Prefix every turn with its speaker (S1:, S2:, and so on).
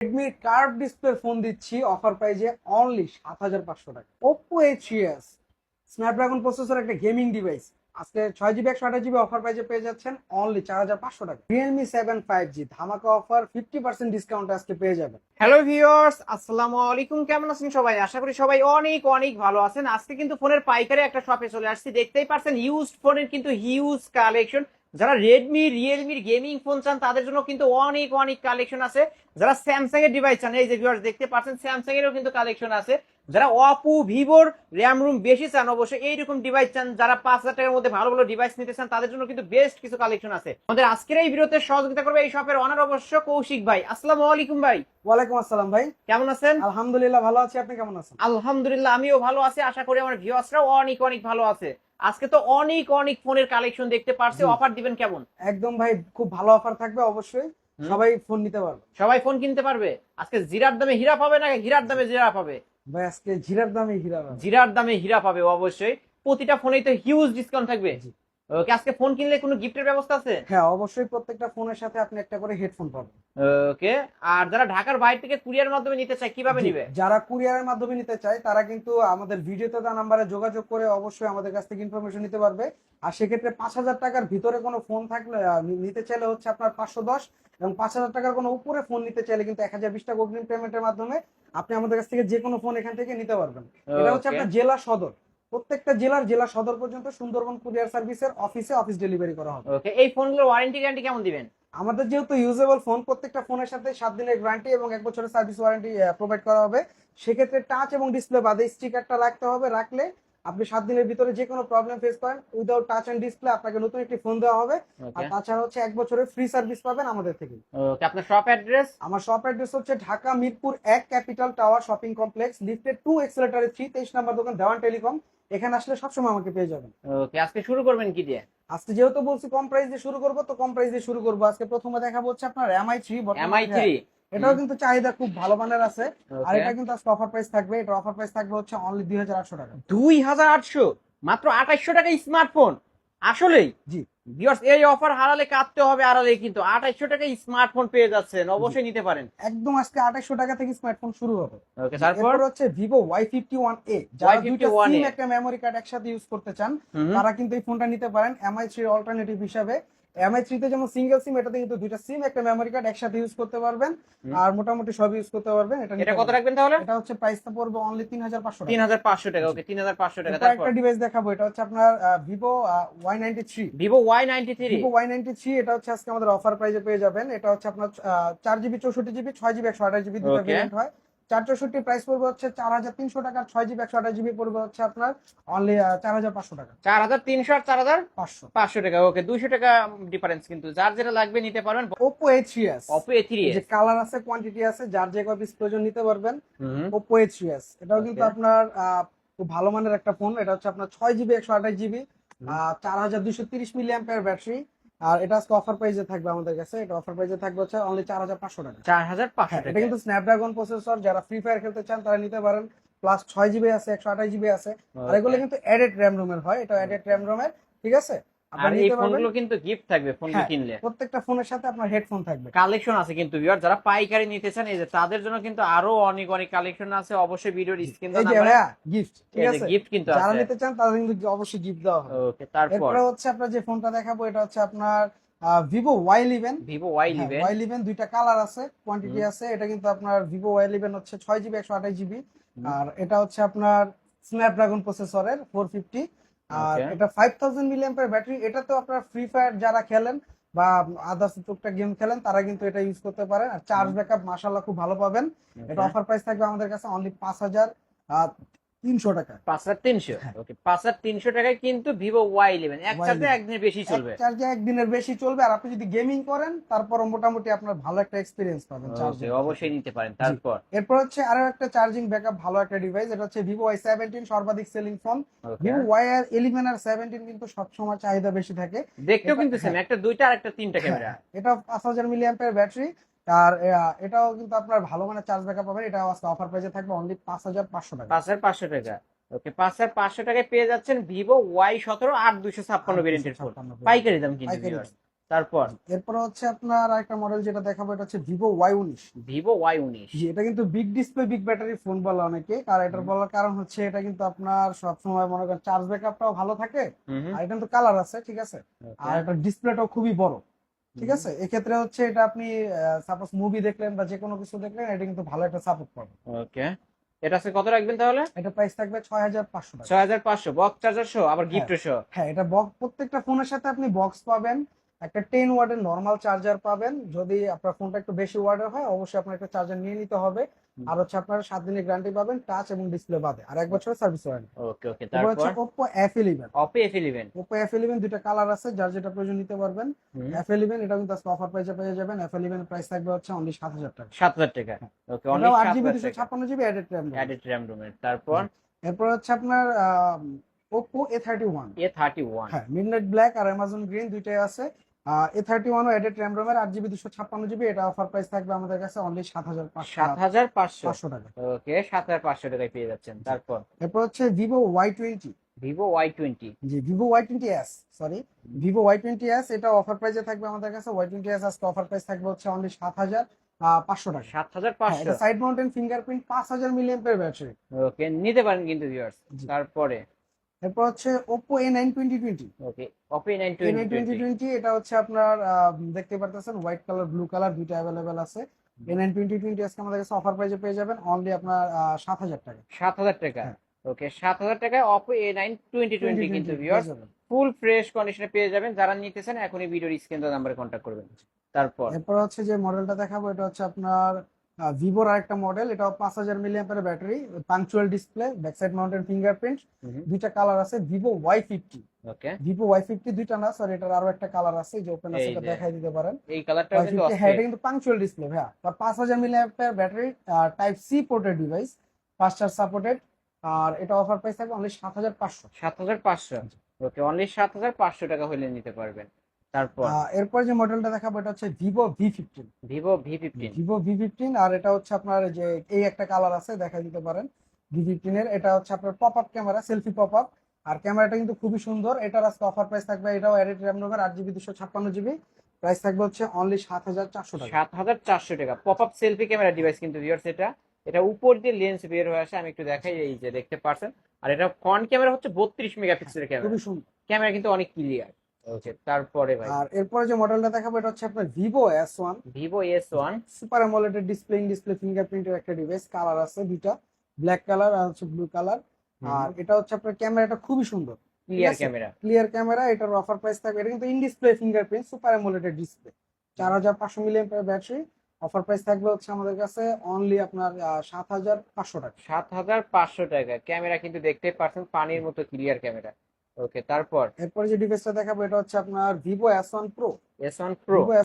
S1: Redmi curve display phone দিচ্ছি offer প্রাইজে only সাত হাজার পাঁচশো টাকা। ওপো এইচ সিএস স্ন্যাপড্রাগন প্রসেসর একটা গেমিং ডিভাইস আজকে ছয় জিবি একশো আঠাশ জিবি অফার প্রাইজে পেয়ে যাচ্ছেন অনলি চার হাজার পাঁচশো টাকা। রিয়েলমি সেভেন ফাইভ জি ধামাকা অফার ফিফটি পার্সেন্ট ডিসকাউন্ট আজকে পেয়ে যাবেন।
S2: হ্যালো ভিউয়ার্স আসসালামু আলাইকুম। কেমন আছেন সবাই? আশা করি সবাই অনেক অনেক ভালো আছেন। আজকে কিন্তু ফোনের পাইকারি একটা শপে চলে আসছি। দেখতেই পারছেন ইউজড ফোনের কিন্তু হিউজ কালেকশন যারা রেডমি রিয়েলমির গেমিং ফোন চান তাদের জন্য কিন্তু অনেক অনেক কালেকশন আছে। যারা স্যামসাং এর ডিভাইস চান এই যে ভিউয়ার্স দেখতে পাচ্ছেন স্যামসাং এরও কিন্তু কালেকশন আছে। যারা অপো ভিভোর র্যাম রুম বেশি চান অবশ্যই এইরকম ডিভাইস চান যারা পাঁচ হাজার টাকার মধ্যে ভালো ভালো ডিভাইস নিতে চান তাদের জন্য কিন্তু বেস্ট কিছু কালেকশন আছে। আমাদের আজকের এই ভিডিওতে সহযোগিতা করবে এই শপের অনার অবশ্য কৌশিক ভাই। আসসালামু আলাইকুম ভাই।
S1: ওয়ালাইকুম আসসালাম ভাই।
S2: কেমন আছেন?
S1: আলহামদুলিল্লাহ ভালো আছি। আপনি কেমন আছেন?
S2: আলহামদুলিল্লাহ আমিও ভালো আছি। আশা করি আমার ভিউয়ার্সরাও অনেক অনেক ভালো আছে। আজকে তো অনেক অনেক ফোনের কালেকশন দেখতে পারছি। অফার দিবেন কেমন?
S1: একদম ভাই খুব ভালো অফার থাকবে অবশ্যই। সবাই ফোন নিতে পারবে।
S2: সবাই ফোন কিনতে পারবে। আজকে জিরার দামে হীরা পাবে না হীরার দামে জিরা পাবে?
S1: ভাই আজকে জিরার দামে হীরা পাবে।
S2: জিরার দামে হীরা পাবে অবশ্যই। প্রতিটা ফোনেই তো হিউজ ডিসকাউন্ট থাকবে। ওকে আজকে ফোন কিনলে কোনো গিফটের ব্যবস্থা আছে?
S1: হ্যাঁ অবশ্যই প্রত্যেকটা ফোনের সাথে আপনি একটা করে হেডফোন পাবেন।
S2: ওকে আর যারা ঢাকার বাইরে থেকে কুরিয়ার মাধ্যমে নিতে চায় কীভাবে নিবে?
S1: যারা কুরিয়ারের মাধ্যমে নিতে চায় তারা কিন্তু আমাদের ভিডিওতে দেওয়া নাম্বারে যোগাযোগ করে অবশ্যই আমাদের কাছ থেকে ইনফরমেশন নিতে পারবে। আর সেক্ষেত্রে পাঁচ হাজার টাকার ভিতরে কোনো ফোন থাকলে নিতে চাইলে হচ্ছে আপনার পাঁচশো দশ এবং পাঁচ হাজার টাকার কোনো উপরে ফোন নিতে চাইলে কিন্তু এক হাজার বিশ টাকা অগ্রিম পেমেন্টের মাধ্যমে আপনি আমাদের কাছ থেকে যে কোনো ফোন এখান থেকে নিতে পারবেন। এটা হচ্ছে. আপনার জেলা সদর। প্রত্যেকটা জেলার জেলা সদর পর্যন্ত সুন্দরবন কুরিয়ার সার্ভিসের অফিসে অফিস ডেলিভারি করা হবে।
S2: ওকে এই ফোনগুলোর ওয়ারেন্টি গ্যারান্টি কেমন দিবেন?
S1: আমাদের যেহেতু ইউজেবল ফোন প্রত্যেকটা ফোনের সাথে সাত দিনের গ্যারান্টি এবং এক বছরের সার্ভিস ওয়ারেন্টি প্রোভাইড করা হবে। সেক্ষেত্রে টাচ এবং ডিসপ্লে বাদে স্টিকারটা রাখতে হবে। রাখলে আপনি সাত দিনের ভিতরে যে কোনো প্রবলেম ফেস করেন উইদাউট টাচ এন্ড ডিসপ্লে আপনাকে নতুন একটি ফোন দেওয়া হবে। আর তাছাড়া হচ্ছে এক বছরের ফ্রি সার্ভিস পাবেন আমাদের থেকে
S2: ওকে আপনার শপ অ্যাড্রেস
S1: আমার শপ অ্যাড্রেস হচ্ছে ঢাকা মিরপুর এক capital tower shopping complex lifted two এক্সেলেটারের three তেইশ নাম্বার দোকান দেওয়ান টেলিকম এখানে আসলে সবসময় আমাকে পেয়ে যাবেন।
S2: ওকে আজকে শুরু করবেন কি দিয়ে?
S1: আজকে যেহেতু বলছি কম প্রাইস দিয়ে শুরু করব তো কম প্রাইস দিয়ে শুরু করব। আজকে প্রথমে দেখাবো হচ্ছে আপনার এমআই থ্রি
S2: এমআই থ্রি
S1: এটাও কিন্তু চাহিদা খুব ভালো মানের আছে। আর এটা কিন্তু আজকে অফার প্রাইস থাকবে। এটা অফার প্রাইস থাকবে হচ্ছে অনলি দুই হাজার আটশো টাকা।
S2: দুই হাজার আটশো? মাত্র আঠাইশশো টাকা স্মার্টফোন আসলেই?
S1: জি।
S2: ভিউয়ার্স এই অফার হারালে কাটতে হবে আড়ালে কিন্তু আঠাইশশো টাকা স্মার্টফোন পেয়ে যাচ্ছেন। অবশ্যই নিতে পারেন।
S1: একদম আজকে আঠাশশো টাকা থেকে স্মার্টফোন শুরু হবে।
S2: ওকে তারপর?
S1: হচ্ছে Vivo Y fifty one A যারা দুইটা
S2: Y51A
S1: সিম একটা মেমোরি কার্ড একসাথে ইউজ করতে চান তারা কিন্তু এই ফোনটা নিতে পারেন এমআই থ্রির অল্টারনেটিভ হিসাবে। এমআই থ্রিতে যেমন সিঙ্গেল সিম এটাতে কিন্তু দুইটা সিম একটা মেমোরি কার্ড একসাথে ইউজ করতে পারবেন। আর মোটামুটি সব ইউজ করতে পারবেন। এটা
S2: এটা কত রাখবেন তাহলে?
S1: এটা হচ্ছে প্রাইসটা পড়বে অনলি তিন হাজার পাঁচশো
S2: তিন
S1: টাকা
S2: হাজার পাঁচশো টাকা ওকে তিন হাজার পাঁচশো টাকা তারপর?
S1: একটা ডিভাইস দেখাবো এটা হচ্ছে আপনার Vivo Y ninety three
S2: Vivo Y ninety three
S1: Vivo Y ninety three এটা হচ্ছে আজকে আমাদের অফার প্রাইজে পেয়ে যাবেন। এটা হচ্ছে আপনার চার জিবি চৌষট্টি জিবি ছয় জিবি একশো আঠাশ জিবি দুটো
S2: Okay.
S1: ভেরিয়েন্ট হয়। চার চৌষট্টি প্রাইস পড়বে হচ্ছে চার হাজার তিনশো টাকা ছয় জিবি একশো আঠাশ জিবি পড়বে হচ্ছে আপনার অনলি চার হাজার পাঁচশো টাকা।
S2: চার হাজার তিনশো আর চার হাজার
S1: পাঁচশো।
S2: পাঁচশো টাকা ওকে দুইশো টাকা ডিফারেন্স কিন্তু। যার যেটা লাগবে নিতে পারবেন
S1: Oppo A three S
S2: Oppo A three
S1: যে কালার আছে কোয়ান্টিটি আছে যার যে কপিস প্রয়োজন নিতে পারবেন ওপো এ থ্রি এস এটাও কিন্তু আপনার খুব ভালো মানের একটা ফোন এটা হচ্ছে আপনার ছয় জিবি একশো আঠাশ জিবি। চার হাজার দুইশো তিরিশ মিলি অ্যাম্পের ব্যাটারি আর এটা আজকে অফার প্রাইজে থাকবে আমাদের কাছে। এটা অফার প্রাইজে থাকবে হচ্ছে অনলি চার হাজার পাঁচশো টাকা।
S2: চার হাজার পাঁচশো
S1: হ্যাঁ, এটা কিন্তু স্ন্যাপড্রাগন প্রসেসর যারা ফ্রি ফায়ার খেলতে চান তারা নিতে পারেন। প্লাস ছয় জিবি আছে একশো আঠাশ জিবি আছে। আর এগুলো কিন্তু এডেড র্যাম রোমের হয়। এটা অ্যাডেড র্যাম রোমের ঠিক আছে?
S2: আর এই ফোনগুলো কিন্তু গিফট থাকবে ফোন
S1: হ্যাঁ।
S2: কিনলে।
S1: প্রত্যেকটা ফোনের সাথে আপনার হেডফোন থাকবে।
S2: কালেকশন আছে কিন্তু ভিউয়ার যারা পাইকারি নিতে চান এই যে তাদের জন্য কিন্তু আরও অনেক অনেক কালেকশন আছে। অবশ্যই ভিডিওর স্ক্রিন
S1: এই যে গিফট ঠিক আছে?
S2: গিফট কিন্তু
S1: যারা নিতে চান তাদের কিন্তু অবশ্যই গিফট দেওয়া হবে।
S2: ওকে তারপর?
S1: হচ্ছে আপনার যে ফোনটা দেখাবো এটা হচ্ছে আপনার Vivo Y eleven
S2: Vivo Y eleven
S1: Y eleven দুইটা কালার আছে কোয়ান্টিটি আছে। এটা কিন্তু আপনার ভিভো ওয়াই ইলেভেন হচ্ছে ছয় জিবি একশো আঠাশ জিবি আর এটা হচ্ছে আপনার স্ন্যাপড্রাগন প্রসেসরের ফোর ফিফটি আর এটা ফাইভ থাউজেন্ড মিলিয়ামের ব্যাটারি এটা তো আপনার ফ্রি ফায়ার যারা খেলেন বা আদার্স টুকটাক গেম খেলেন তারা কিন্তু এটা ইউজ করতে পারেন। আর চার্জ। ব্যাকআপ মাশাল্লাহ খুব ভালো পাবেন। এটা অফার প্রাইস থাকবে আমাদের কাছে অনলি পাঁচ হাজার। তিনশো টাকা।
S2: পাঁচ হাজার তিনশো?
S1: হ্যাঁ।
S2: ওকে পাঁচ হাজার তিনশো টাকায় কিন্তু ভিভো ওয়াই ইলেভেন একসাথে
S1: Y11
S2: একদিনের বেশি চলবে।
S1: চার্জে একদিনের বেশি চলবে আর আপনি যদি গেমিং করেন তারপর মোটামুটি আপনার ভালো একটা এক্সপিরিয়েন্স পাবেন চার্জে
S2: অবশ্যই নিতে পারেন তারপর?
S1: এরপর হচ্ছে আরও একটা চার্জিং ব্যাকআপ ভালো একটা ডিভাইস এটা হচ্ছে ভিভো ওয়াই সেভেন্টিন সর্বাধিক সেলিং ফোন ভিভো ওয়াই আর ইলেভেন আর সেভেন্টিন কিন্তু সবসময় চাহিদা বেশি থাকে।
S2: দেখতেও কিন্তু সেম
S1: হ্যাঁ।
S2: একটা দুইটা আর একটা তিনটা ক্যামেরা
S1: এটা পাঁচ হাজার মিলি অ্যাম্পের ব্যাটারি আর এটাও কিন্তু আপনার ভালো মানের চার্জ ব্যাকআপ পাবেন। এটা আজকে অফার প্রাইসে থাকবে অনলি পাঁচ হাজার পাঁচশো টাকা।
S2: পাঁচ হাজার পাঁচশো টাকা। ওকে পাঁচ হাজার পাঁচশো টাকায় পেয়ে যাচ্ছেন ভিভো ওয়াই সতেরো আট দুশো ছাপ্পান্ন ভেরিয়েন্টের ফোন পাইকারি দাম কিন্তু তারপর?
S1: এরপর হচ্ছে আপনার আরেকটা মডেল যেটা দেখাবো এটা হচ্ছে ভিভো ওয়াই উনিশ।
S2: ভিভো ওয়াই উনিশ।
S1: এটা কিন্তু big display big battery phone বলে অনেকে। আর এটার বলার কারণ হচ্ছে এটা কিন্তু আপনার সবসময় মনে করেন চার্জ ব্যাকআপটাও ভালো থাকে। আর এটা কিন্তু কালার আছে ঠিক আছে? আর এটা ডিসপ্লেটাও খুবই বড়। ঠিক আছে? এক্ষেত্রে হচ্ছে এটা আপনি সাপোজ মুভি দেখলেন বা যে কোনো কিছু দেখলেন এটা কিন্তু ভালো একটা সাপোর্ট পাবে।
S2: ওকে। এটা আজকে কত রাখবেন তাহলে?
S1: এটা প্রাইস থাকবে ছয় হাজার পাঁচশো টাকা।
S2: ছয় হাজার পাঁচশো। বক্স চার্জার সহ আবার গিফট সহ
S1: হ্যাঁ এটা বক্স প্রত্যেকটা ফোনের সাথে আপনি বক্স পাবেন। একটা টেন ওয়ার্ডের নরমাল চার্জার পাবেন। যদি আপনার ফোনটা একটু বেশি ওয়ার্ডের হয় অবশ্যই আপনার একটা চার্জার নিয়ে নিতে হবে। আর হচ্ছে আপনার সাত দিনের গ্যারান্টি পাবেন টাচ এবং ডিসপ্লে বাদে। আর এক বছরের সার্ভিস ওয়ারেন্টি
S2: ওকে ওকে
S1: তারপর? হচ্ছে
S2: Oppo F eleven
S1: Oppo F eleven দুইটা কালার আছে যার যেটা প্রয়োজন নিতে পারবেন। এফ ইলেভেন এটা কিন্তু আজকে অফার প্রাইসে পেয়ে যাবেন। এফ ইলেভেন প্রাইস থাকবে হচ্ছে অনলি সাত হাজার টাকা।
S2: সাত হাজার টাকা। ওকে অনলি
S1: এটাও আট
S2: সাত
S1: জিবি
S2: হাজার
S1: দুশো
S2: টাকা
S1: ছাপ্পান্ন GB added RAM
S2: added RAM রুমের তারপর?
S1: এরপর হচ্ছে আপনার এ থার্টি ওয়ান হ্যাঁ মিডনাইট ব্ল্যাক আর অ্যামাজন গ্রিন দুইটাই আছে। A thirty one added RAM রোমের আট জিবি দুশো ছাপ্পান্ন জিবি এটা অফার প্রাইস থাকবে আমাদের কাছে অনলি সাত হাজার
S2: সাত হাজার পাঁচশো।
S1: পাঁচশো টাকা।
S2: ওকে সাত হাজার পাঁচশো টাকায় পেয়ে যাচ্ছেন। তারপর?
S1: এরপর হচ্ছে Vivo Y twenty
S2: Vivo Y twenty
S1: G Vivo Y twenty S sorry Vivo Y twenty S এটা অফার প্রাইসে থাকবে আমাদের কাছে। ওয়াই টোয়েন্টি এস আজকে অফার প্রাইস থাকবে হচ্ছে অনলি সাত হাজার পাঁচশো টাকা।
S2: সাত হাজার পাঁচশো।
S1: সাইড মাউন্টেন ফিঙ্গারপ্রিন্ট পাঁচ হাজার মিলিয়ন ব্যাটারি
S2: ওকে নিতে পারেন কিন্তু ভিউয়ার্স। তারপরে?
S1: এরপর হচ্ছে nine twenty twenty
S2: okay
S1: twenty
S2: twenty
S1: twenty এটা হচ্ছে আপনার দেখতে পারতেছেন হোয়াইট কালার ব্লু কালার দুইটা অ্যাভেলেবেল আছে। এ নাইন টোয়েন্টি টোয়েন্টি আজকে আমাদের কাছে অফার প্রাইসে পেয়ে যাবেন অনলি আপনার সাত হাজার টাকা।
S2: সাত হাজার টাকা।
S1: হ্যাঁ।
S2: ওকে সাত হাজার টাকায় Oppo A nine twenty twenty কিন্তু ভিউয়ার্স ফুল ফ্রেশ কন্ডিশনে পেয়ে যাবেন। যারা নিতেছেন এখনই ভিডিওর স্ক্রিন নাম্বারে কন্ট্যাক্ট করবেন। তারপর
S1: এরপর হচ্ছে যে মডেলটা দেখাবো এটা হচ্ছে আপনার ভিভোর আরেকটা মডেল এটাও পাঁচ হাজার মিলিয়ামের battery punctual display back side mounted fingerprint দুইটা কালার আছে Vivo Y fifty
S2: okay
S1: Vivo Y fifty দুইটা না সরি এটার আরও একটা কালার আছে যে ওপেন আছে এটা। দেখাই দিতে পারেন।
S2: এই কালারটা
S1: হ্যাঁ এটা কিন্তু পাঞ্চুয়াল ডিসপ্লে ভাইয়া। তার পাঁচ হাজার মিলিয়ামের battery type C ported device fast charge supported আর এটা অফার প্রাইস থাকবে অনলি সাত হাজার পাঁচশো।
S2: সাত হাজার পাঁচশো। ওকে অনলি সাত হাজার পাঁচশো টাকা হলে নিতে পারবেন। তারপর?
S1: এরপর যে মডেলটা দেখাবো এটা হচ্ছে Vivo V fifteen
S2: Vivo V fifteen
S1: Vivo V fifteen আর এটা হচ্ছে আপনার যে এই একটা কালার আছে দেখা দিতে পারেন। ভি ফিফটিন এর এটা হচ্ছে আপনার pop up camera selfie pop up আর ক্যামেরাটা কিন্তু খুবই সুন্দর। এটার আজকে অফার প্রাইস থাকবে এটাও এডিট র্যাম রোমের আট জিবি দুশো ছাপ্পান্ন জিবি প্রাইস থাকবে হচ্ছে অনলি সাত হাজার চারশো টাকা।
S2: সাত হাজার চারশো টাকা। Pop up selfie camera device কিন্তু ভিউয়ার্স এটা এটা উপর দিয়ে লেন্স বের হয়ে আসে আমি একটু দেখাই এই যে দেখতে পারছেন। আর এটা ফ্রন্ট ক্যামেরা হচ্ছে বত্রিশ মেগাপিক্সেলের ক্যামেরা
S1: খুবই সুন্দর।
S2: ক্যামেরা কিন্তু অনেক ক্লিয়ার ওকে তারপরে ভাই।
S1: আর এরপরে যে মডেলটা দেখাবো এটা হচ্ছে আপনার Vivo S one
S2: Vivo S one
S1: super AMOLED display display ফিঙ্গারপ্রিন্টের একটা ডিভাইস কালার আছে দুইটা ব্ল্যাক কালার আর হচ্ছে ব্লু কালার আর এটা হচ্ছে আপনার ক্যামেরাটা খুবই সুন্দর।
S2: Clear camera.
S1: ক্লিয়ার ক্যামেরা এটার অফার প্রাইস থাকবে। এটা কিন্তু in display fingerprint super AMOLED display চার হাজার পাঁচশো মিলিয়ন ব্যাটারি অফার প্রাইস থাকবে হচ্ছে আমাদের কাছে অনলি আপনার সাত হাজার পাঁচশো টাকা।
S2: সাত হাজার পাঁচশো টাকা। ক্যামেরা কিন্তু দেখতে পারছেন পানির মতো ক্লিয়ার ক্যামেরা। ওকে তারপর?
S1: এরপর যে ডিভাইসটা দেখাবো এটা হচ্ছে আপনার Vivo S one pro
S2: S one pro